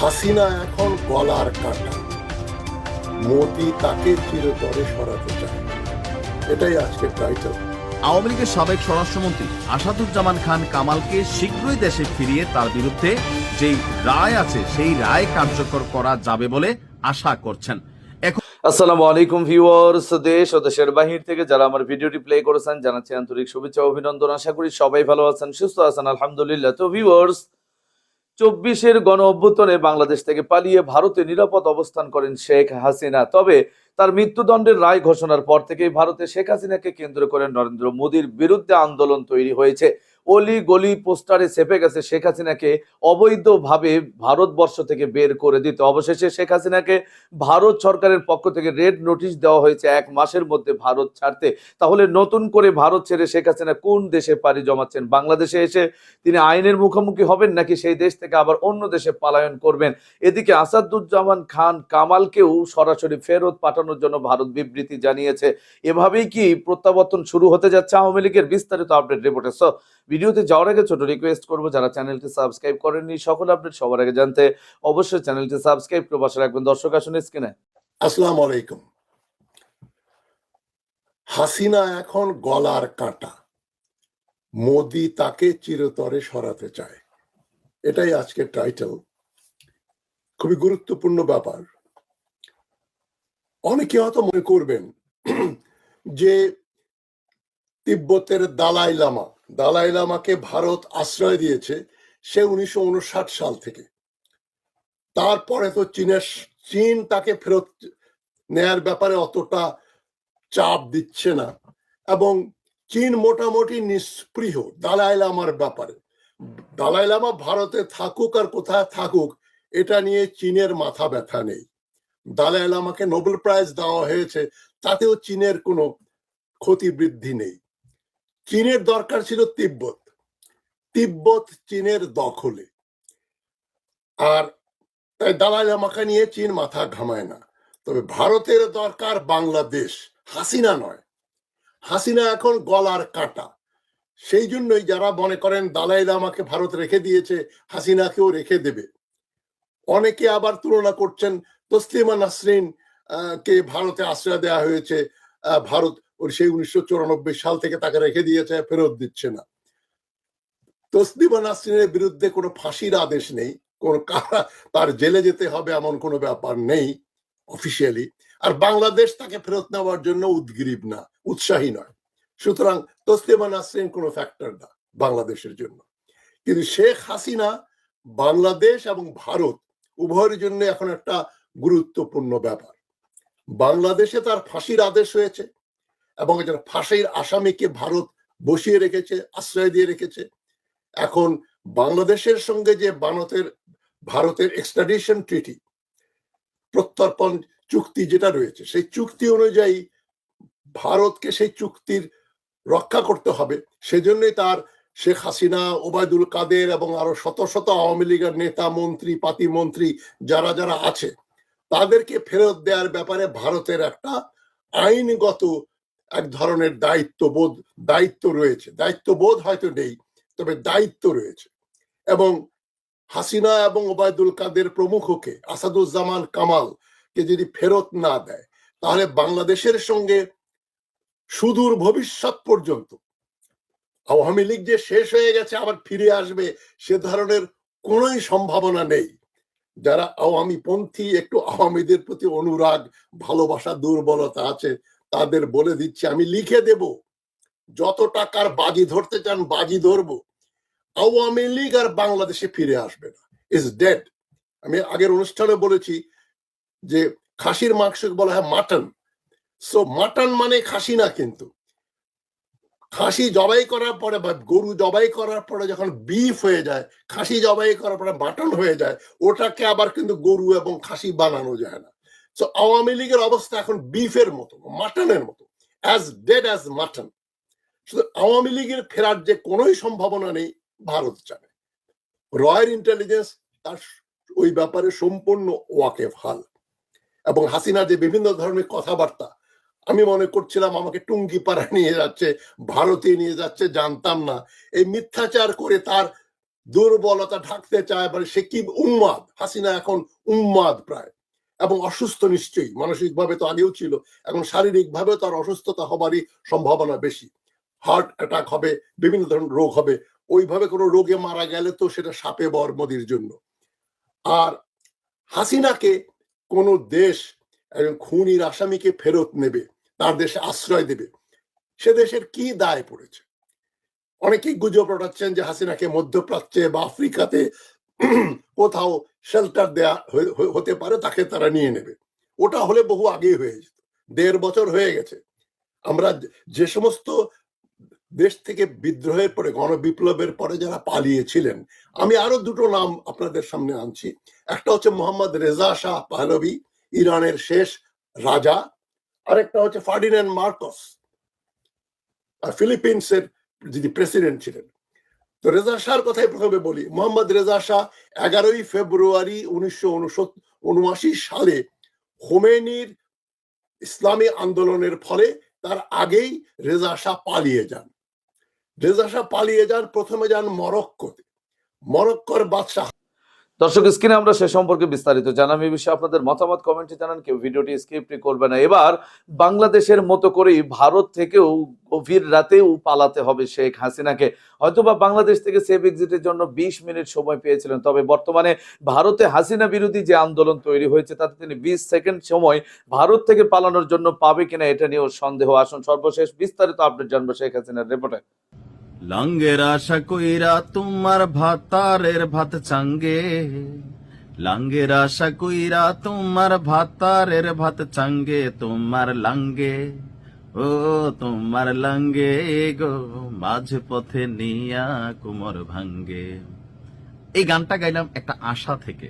হাসিনা এখন গলার কাটা। মোদি তাকে চিরতরে সরাতে চায়। এটাই আজকের টাইটেল আওয়ামী লীগের সাবেক স্বরাষ্ট্রমন্ত্রী আসাদুজ্জামান খান কামালকে শীঘ্রই দেশে ফিরিয়ে তার বিরুদ্ধে যেই রায় আছে সেই রায় কার্যকর করা যাবে বলে আশা করছেন। এখন আসসালামু আলাইকুম ভিউয়ার্স দেশ ও দেশের বাহির থেকে যারা আমার ভিডিওটি প্লে করেছেন জানাচ্ছি আন্তরিক শুভেচ্ছা ও অভিনন্দন। আশা করি সবাই ভালো আছেন সুস্থ আছেন আলহামদুলিল্লাহ। তো ভিউয়ার্স চব্বিশের গণ অভ্যুত্থানে বাংলাদেশ থেকে পালিয়ে ভারতে নিরাপদ অবস্থান করেন শেখ হাসিনা। তবে তার মৃত্যুদণ্ডের রায় ঘোষণার পর থেকেই ভারতে শেখ হাসিনাকে কেন্দ্র করে নরেন্দ্র মোদীর বিরুদ্ধে আন্দোলন তৈরি হয়েছে। অলি গলি পোস্টারে চেপে গেছে শেখ হাসিনাকে অবৈধভাবে ভারতবর্ষ থেকে বের করে দিতে। অবশেষে শেখ হাসিনাকে ভারত সরকারের পক্ষ থেকে রেড নোটিশ দেওয়া হয়েছে এক মাসের মধ্যে ভারত ছাড়তে। তাহলে নতুন করে ভারত ছেড়ে শেখ হাসিনা কোন দেশে পাড়ি জমাচ্ছেন? বাংলাদেশে এসে তিনি আইনের মুখোমুখি হবেন নাকি সেই দেশ থেকে আবার অন্য দেশে পলায়ন করবেন? এদিকে আসাদুজ্জামান খান কামালকেও সরাসরি ফেরত পাঠানোর জন্য ভারত বিবৃতি জানিয়েছে। এভাবেই কি প্রত্যাবর্তন শুরু হতে যাচ্ছে? আওয়ামী লীগের বিস্তারিত আপডেট রিপোর্টে। সো ভিডিওতে যাওয়ার আগে ছোট রিকোয়েস্ট করব, যারা চ্যানেলটি সাবস্ক্রাইব করেননি, সকল আপডেট সবার আগে জানতে অবশ্যই চ্যানেলটি সাবস্ক্রাইব করে পাশে রাখবেন। দর্শক, আসুন স্ক্রিনে আসসালামু আলাইকুম। হাসিনা এখন গলার কাটা। মোদি তাকে চিরতরে সরাতে চায়। এটাই আজকের টাইটেল খুবই গুরুত্বপূর্ণ ব্যাপার। অনেকে হয়তো মনে করবেন যে তিব্বতের দালাই লামা। দালাই লামাকে ভারত আশ্রয় দিয়েছে সে উনিশশো উনষাট সাল থেকে। তারপরে তো চীনের চীন তাকে ফেরত নেয়ার ব্যাপারে অতটা চাপ দিচ্ছে না এবং চীন মোটামুটি নিষ্পৃহ দালাই লামার ব্যাপারে। দালাই লামা ভারতে থাকুক আর কোথায় থাকুক, এটা নিয়ে চীনের মাথা ব্যথা নেই। দালাই লামাকে নোবেল প্রাইজ দেওয়া হয়েছে, তাতেও চীনের কোনো ক্ষতি বৃদ্ধি নেই। চীনের দরকার ছিল তিব্বত। তিব্বত চীনের দখলে। আর তাই দালাই লামাকে নিয়ে চীন মাথা ঘামায় না। তবে ভারতের দরকার বাংলাদেশ, হাসিনা নয়। হাসিনা এখন গলার কাটা। সেই জন্যই যারা মনে করেন দালাই লামাকে ভারত রেখে দিয়েছে, হাসিনাকেও রেখে দেবে। অনেকে আবার তুলনা করছেন, তসলিমা নাসরিন কে ভারতে আশ্রয় দেওয়া হয়েছে ভারত ওর সেই উনিশশো চুরানব্বই সাল থেকে তাকে রেখে দিয়েছে, ফেরত দিচ্ছে না। তসলিমা নাসরিনের বিরুদ্ধে কোনো ফাঁসির আদেশ নেই, কোনো কারা তার জেলে যেতে হবে এমন কোনো ব্যাপার নেই অফিসিয়ালি আর বাংলাদেশ তাকে ফেরত নেওয়ার জন্য উদ্গ্রীব না, উৎসাহী নয়। সুতরাং তসলিমা নাসরিন কোনো ফ্যাক্টর না বাংলাদেশের জন্য। কিন্তু শেখ হাসিনা বাংলাদেশ এবং ভারত উভয়ের জন্য এখন একটা গুরুত্বপূর্ণ ব্যাপার। বাংলাদেশে তার ফাঁসির আদেশ হয়েছে এবং একজন ফাঁসির আসামিকে ভারত বসিয়ে রেখেছে, আশ্রয় দিয়ে রেখেছে। এখন বাংলাদেশের সঙ্গে যে ভারতের ভারতের এক্সট্রাডিশন ট্রিটি প্রত্যর্পণ চুক্তি যেটা রয়েছে, সেই চুক্তি অনুযায়ী ভারতকে সেই চুক্তির রক্ষা করতে হবে। সেজন্যই তার শেখ হাসিনা, ওবায়দুল কাদের এবং আরও শত শত আওয়ামী লীগের নেতা, মন্ত্রী, পাতি মন্ত্রী যারা যারা আছে, তাদেরকে ফেরত দেওয়ার ব্যাপারে ভারতের একটা আইনগত এক ধরনের দায়িত্ববোধ, দায়িত্ব রয়েছে। দায়িত্ববোধ হয়তো নেই, তবে দায়িত্ব রয়েছে। এবং হাসিনা এবং ওবায়দুল কাদের প্রমুখকে, আসাদুজ্জামান কামাল কে যদি ফেরত না দেয়, তাহলে বাংলাদেশের সঙ্গে সুদূর ভবিষ্যৎ পর্যন্ত আওয়ামী লীগ যে শেষ হয়ে গেছে, আবার ফিরে আসবে, সে ধরনের কোনোই সম্ভাবনা নেই। যারা আওয়ামী পন্থী একটু আওয়ামীদের প্রতি অনুরাগ, ভালোবাসা, দুর্বলতা আছে তাদের বলে দিচ্ছি, আমি লিখে দেব। যত টাকার বাজি ধরতে চান, বাজি ধরবো। আওয়ামী লীগ আর বাংলাদেশে ফিরে আসবে না। ইজ ডেড আমি আগের অনুষ্ঠানে বলেছি যে, খাসির মাংস বলা হয় মাটন। সো মাটন মানে খাসি না কিন্তু। খাসি জবাই করার পরে বা গরু জবাই করার পরে যখন বিফ হয়ে যায়, খাসি জবাই করার পরে মাটন হয়ে যায়, ওটাকে আবার কিন্তু গরু এবং খাসি বানানো যায় না। সো আওয়ামী লীগের অবস্থা এখন বিফের মতো মাটনের মতো as dead as mutton Awami লীগের ফেরার যে কোনোই সম্ভাবনা নেই, ভারত জানে। রয়্যাল ইন্টেলিজেন্স তার ওই ব্যাপারে সম্পূর্ণ ওয়াকেফ হাল। এবং হাসিনা যে বিভিন্ন ধরনের কথাবার্তা, আমি মনে করছিলাম আমাকে টুঙ্গি পাড়া নিয়ে যাচ্ছে, ভারতে নিয়ে যাচ্ছে, জানতাম না। এই মিথ্যাচার করে তার দুর্বলতা ঢাকতে চায় মানে সে কি উন্মাদ হাসিনা এখন উন্মাদ প্রায়। এবং অসুস্থ নিশ্চয়ই, মানসিকভাবে তো আগেও ছিল এখন শারীরিকভাবে তার অসুস্থতা হবারই সম্ভাবনা বেশি। হার্ট অ্যাটাক হবে, বিভিন্ন ধরনের রোগ হবে, ওইভাবে কোনো রোগে মারা গেলে তো সেটা সাপে বর মোদির জন্য। আর হাসিনাকে কোন দেশ খুনির আসামিকে ফেরত নেবে, তার দেশে আশ্রয় দেবে, সে দেশের কি দায় পড়েছে? অনেকেই গুজব রটাচ্ছেন যে হাসিনাকে মধ্যপ্রাচ্যে বা আফ্রিকাতে কোথাও শেল্টার দেয়া হতে পারে, তাকে তারা নিয়ে নেবে। ওটা হলে বহু আগেই হয়ে যেত। দেড় বছর হয়ে গেছে। আমরা যে- সমস্ত দেশ থেকে বিদ্রোহের পরে, গণবিপ্লবের পরে যারা পালিয়েছিলেন, আমি আরও দুটো নাম আপনাদের সামনে আনছি। একটা হচ্ছে মোহাম্মদ রেজা শাহ পাহলভি, ইরানের শেষ রাজা। আরেকটা হচ্ছে ফার্ডিনেন্ড মার্কস, আর ফিলিপিন্সের যিনি প্রেসিডেন্ট ছিলেন। তো রেজা শাহর কথাই প্রথমে বলি। মোহাম্মদ রেজা শাহ এগারোই ফেব্রুয়ারি উনিশশো উনআশি সালে হোমেনির ইসলামী আন্দোলনের ফলে তার আগেই রেজা শাহ পালিয়ে যান। রেজা শাহ পালিয়ে যান, প্রথমে যান মরক্কোতে। মরক্কোর বাদশাহ দর্শক, স্ক্রিনে আমরা সে সম্পর্কে বিস্তারিত জানাম এই বিষয়ে আপনাদের মতামত কমেন্টে জানান, কেউ ভিডিওটি স্কিপ করবে না। এবার বাংলাদেশের মতো করেই ভারত থেকেও গভীর রাতেও পালাতে হবে শেখ হাসিনাকে। হয়তোবা বাংলাদেশ থেকে সেফ এক্সিটের জন্য বিশ মিনিট সময় পেয়েছিলেন, তবে বর্তমানে ভারতে হাসিনা বিরোধী যে আন্দোলন তৈরি হয়েছে, তাতে তিনি বিশ সেকেন্ড সময় ভারত থেকে পালানোর জন্য পাবে কিনা এটা নিয়েও সন্দেহ। আসুন সর্বশেষ বিস্তারিত আপডেট জানব শেখ হাসিনার রিপোর্টে লাঙ্গের আশা কইরা তোমার ভাতারের ভাত চাঙ্গে। লাঙ্গের আশা কইরা তোমার ভাতারের ভাত চাঙ্গে, তোমার লাঙ্গে। ও, তোমার লাঙ্গে গো মাঝ পথে নিয়া কুমর ভাঙ্গে। এই গানটা গাইলাম একটা আশা থেকে।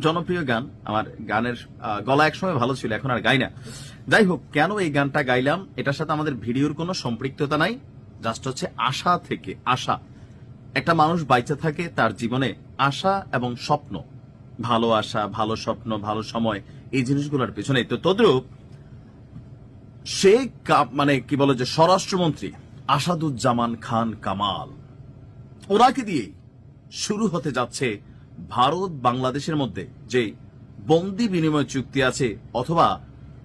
জনপ্রিয় গান, আমার গানের গলা একসময় ভালো ছিল, এখন আর গাই না। যাই হোক, কেন এই গানটা গাইলাম? এটার সাথে আমাদের ভিডিওর কোনো সম্পৃক্ততা নাই। জাস্ট হচ্ছে আশা থেকে, আশা। একটা মানুষ বাইচে থাকে তার জীবনে আশা এবং স্বপ্ন। ভালো আশা, ভালো স্বপ্ন, ভালো সময়, এই জিনিসগুলোর পেছনে তো তদ্রুপ, সে মানে কি বলে যে স্বরাষ্ট্রমন্ত্রী আসাদুজ্জামান খান কামাল, ওনাকে দিয়ে শুরু হতে যাচ্ছে ভারত বাংলাদেশের মধ্যে যে বন্দি বিনিময় চুক্তি আছে অথবা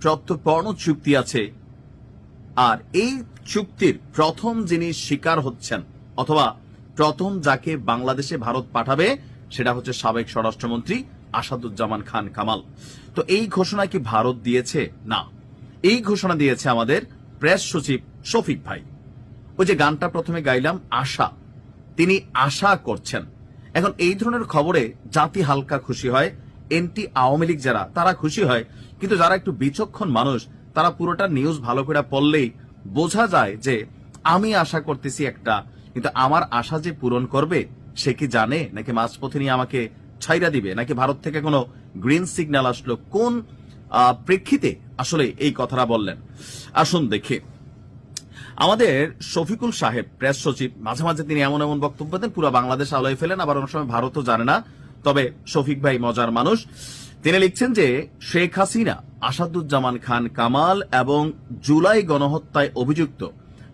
প্রত্যর্পণ চুক্তি আছে। আর এই চুক্তির প্রথম যিনি শিকার হচ্ছেন, অথবা প্রথম যাকে বাংলাদেশে ভারত পাঠাবে, সেটা হচ্ছে সাবেক স্বরাষ্ট্রমন্ত্রী আসাদুজ্জামান খান কামাল। তো এই ঘোষণা কি ভারত দিয়েছে? না। এই ঘোষণা দিয়েছে আমাদের প্রেস সচিব শফিক ভাই। ওই যে গানটা প্রথমে গাইলাম, আশা। তিনি আশা করছেন। এখন এই ধরনের খবরে জাতি হালকা খুশি হয়, এনটি আওয়ামী লীগ যারা, তারা খুশি হয়। কিন্তু যারা একটু বিচক্ষণ মানুষ, তারা পুরোটা নিউজ ভালো করে পড়লেই বোঝা যায় যে আমি আশা করতেছি একটা, কিন্তু আমার আশা যে পূরণ করবে, সে কি জানে? নাকি মাঝপথে নিয়ে আমাকে ছাইরা দিবে? নাকি ভারত থেকে কোনো গ্রিন সিগন্যাল আসলো? কোন প্রেক্ষিতে আসলে এই কথাটা বললেন? আসুন দেখি। আমাদের শফিকুল সাহেব প্রেস সচিব, মাঝে মাঝে তিনি এমন এমন বক্তব্য দেন, পুরো বাংলাদেশ আলোয় ফেলেন, আবার অনেক সময় ভারতও জানে না। তবে শফিক ভাই মজার মানুষ। তিনি লিখছেন যে, শেখ হাসিনা, আসাদুজ্জামান খান কামাল এবং জুলাই গণহত্যায় অভিযুক্ত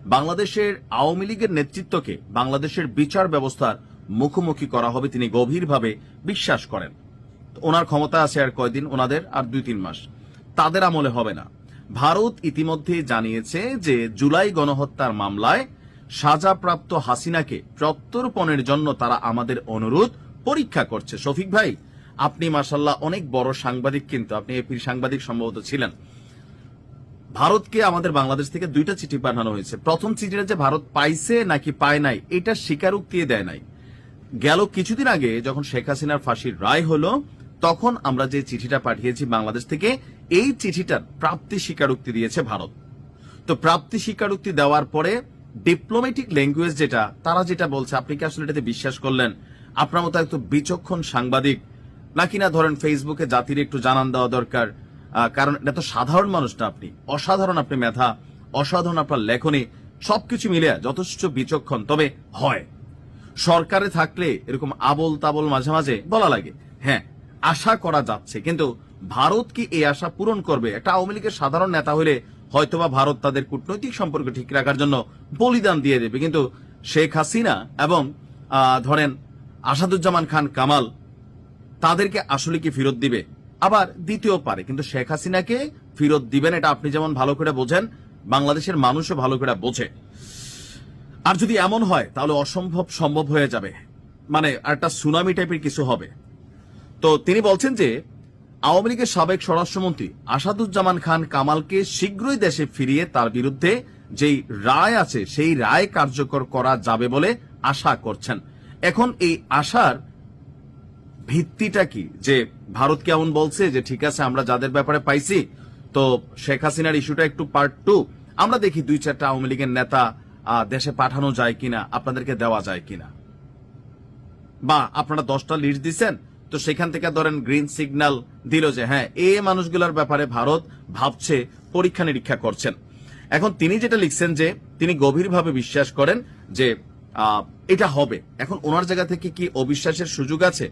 বাংলাদেশের আওয়ামী লীগের নেতৃত্বকে বাংলাদেশের বিচার ব্যবস্থার মুখোমুখি করা হবে তিনি গভীরভাবে বিশ্বাস করেন। ওনার ক্ষমতা আছে আর কয়দিন? ওনাদের আর দুই তিন মাস। তাদের আমলে হবে না। ভারত ইতিমধ্যে জানিয়েছে যে, জুলাই গণহত্যার মামলায় সাজাপ্রাপ্ত হাসিনাকে প্রত্যর্পণের জন্য তারা আমাদের অনুরোধ পরীক্ষা করছে। শফিক ভাই আপনি মাসাল্লাহ অনেক বড় সাংবাদিক কিন্তু। আপনি এপির সাংবাদিক সম্ভবত ছিলেন। ভারতকে আমাদের বাংলাদেশ থেকে দুইটা চিঠি পাঠানো হয়েছে। প্রথম চিঠিটা যে ভারত পাইছে নাকি পায় নাই, এটা স্বীকারোক্তি দেয় নাই। গেল কিছুদিন আগে যখন শেখ হাসিনার ফাঁসির রায় হলো, তখন আমরা যে চিঠিটা পাঠিয়েছি বাংলাদেশ থেকে, এই চিঠিটার প্রাপ্তি স্বীকারোক্তি দিয়েছে ভারত। তো প্রাপ্তি স্বীকারোক্তি দেওয়ার পরে ডিপ্লোম্যাটিক ল্যাঙ্গুয়েজ যেটা, তারা যেটা বলছে, আপনি কি আসলে এটাতে বিশ্বাস করলেন? আপনার মতো একটু বিচক্ষণ সাংবাদিক নাকি না ধরেন ফেসবুকে জাতির একটু জানান দেওয়া দরকার? কারণ এটা তো সাধারণ মানুষ না আপনি। অসাধারণ আপনি মেধা, অসাধারণ আপনার লেখনী, সবকিছু মিলে যথেষ্ট বিচক্ষণ, তবে হয়। সরকারে থাকলে এরকম আবল তাবল মাঝে মাঝে বলা লাগে। হ্যাঁ আশা করা যাচ্ছে, কিন্তু ভারত কি এই আশা পূরণ করবে? একটা আওয়ামী লীগের সাধারণ নেতা হলে হয়তোবা ভারত তাদের কূটনৈতিক সম্পর্ক ঠিক রাখার জন্য বলিদান দিয়ে দেবে। কিন্তু শেখ হাসিনা এবং ধরেন আসাদুজ্জামান খান কামাল তাদেরকে আসলে কি ফেরত দিবে? আবার দ্বিতীয় পারে, কিন্তু শেখ হাসিনাকে ফেরত দিবেন, এটা আপনি যেমন ভালো করে বোঝেন, বাংলাদেশের মানুষও ভালো করে বোঝে। আর যদি এমন হয়, তাহলে অসম্ভব সম্ভব হয়ে যাবে। মানে একটা সুনামি টাইপের কিছু হবে। তো তিনি বলছেন যে, আওয়ামী লীগের সাবেক স্বরাষ্ট্রমন্ত্রী আসাদুজ্জামান খান কামালকে শীঘ্রই দেশে ফিরিয়ে তার বিরুদ্ধে যেই রায় আছে, সেই রায় কার্যকর করা যাবে বলে আশা করছেন। এখন এই আশার ভিত্তিটা কি? যে ভারত কেমন বলছে যে, ঠিক আছে, আমরা যাদের ব্যাপারে পাইছি, তো শেখ হাসিনার ইস্যুটা একটু পার্ট টু আমরা দেখি দুই চারটা আওয়ামী লীগের নেতা দেশে পাঠানো যায় কিনা, আপনাদেরকে দেওয়া যায় কিনা? বা আপনারা দশটা লিস্ট দিচ্ছেন তো সেখান থেকে ধরেন গ্রিন সিগন্যাল দিল যে হ্যাঁ এই মানুষগুলোর ব্যাপারে ভারত ভাবছে, পরীক্ষা নিরীক্ষা করছেন। এখন তিনি যেটা লিখছেন যে, তিনি গভীরভাবে বিশ্বাস করেন যে এটা হবে। এখন ওনার জায়গা থেকে কি অবিশ্বাসের সুযোগ আছে?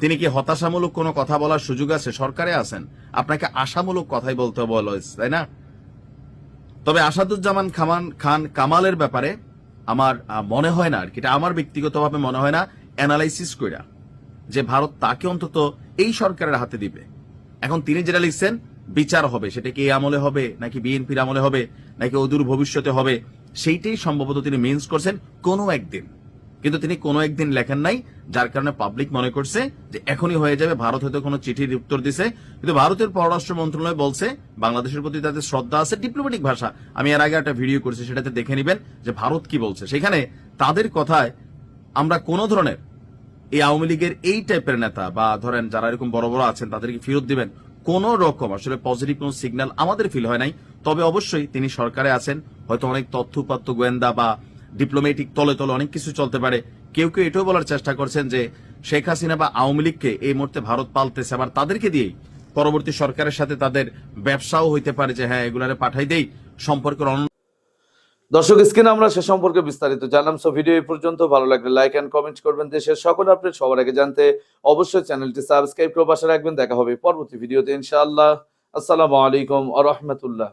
তিনি কি হতাশামূলক কোনো কথা বলার সুযোগ আছে? সরকারে আছেন। আপনাকে আশামূলক কথাই বলতে বলা হয়েছে তাই না? তবে আসাদুজ্জামান খামান খান কামালের ব্যাপারে আমার মনে হয় না আর কি। এটা আমার ব্যক্তিগতভাবে মনে হয় না, অ্যানালাইসিস কইরা, যে ভারত তাকে অন্তত এই সরকারের হাতে দিবে। এখন তিনি যেটা লিখছেন, বিচার হবে। সেটা কি আমলে হবে, নাকি বিএনপির আমলে হবে, নাকি অদূর ভবিষ্যতে হবে? সেইটাই সম্ভবত তিনি মিন্স করছেন কোনো একদিন। কিন্তু তিনি কোনো একদিন লেখেন নাই, যার কারণে পাবলিক মনে করছে যে এখনই হয়ে যাবে, ভারত হয়তো কোনো চিঠির উত্তর দিছে। কিন্তু ভারতের পররাষ্ট্র মন্ত্রণালয় বলছে, বাংলাদেশের প্রতি তাদের শ্রদ্ধা আছে ডিপ্লোম্যাটিক ভাষা। আমি এর আগে একটা ভিডিও করছি, সেটাতে দেখে নেবেন যে ভারত কি বলছে। সেখানে তাদের কথায় আমরা কোন ধরনের এই আওয়ামী লীগের এই টাইপের নেতা বা ধরেন যারা এরকম বড় বড় আছেন, তাদেরকে ফেরত দিবেন, কোন রকম আসলে পজিটিভ কোন সিগন্যাল আমাদের ফিল হয় নাই। তবে অবশ্যই তিনি সরকারে আছেন, হয়তো অনেক তথ্য গোয়েন্দা বা ডিপ্লোম্যাটিক তলে তলে অনেক কিছু চলতে পারে। কেউ কেউ এটাও বলার চেষ্টা করছেন যে শেখ হাসিনা বা আওয়ামী লীগকে এই মুহূর্তে ভারত পালতেছে। আবার তাদেরকে দিয়েই পরবর্তী সরকারের সাথে তাদের ব্যবসাও হইতে পারে যে হ্যাঁ এগুলারে পাঠাই দেই। সম্পর্কের অন্য দর্শক, স্ক্রিনে আমরা সে সম্পর্কে বিস্তারিত জানলাম। সো ভিডিও এই পর্যন্ত। ভালো লাগলে লাইক এন্ড কমেন্ট করবেন। দেশের সকল আপডেট সবার আগে জানতে অবশ্যই চ্যানেলটি সাবস্ক্রাইব করে পাশে রাখবেন। দেখা হবে পরবর্তী ভিডিওতে ইনশাআল্লাহ। আসসালামু আলাইকুম আ রহমতুল্লাহ।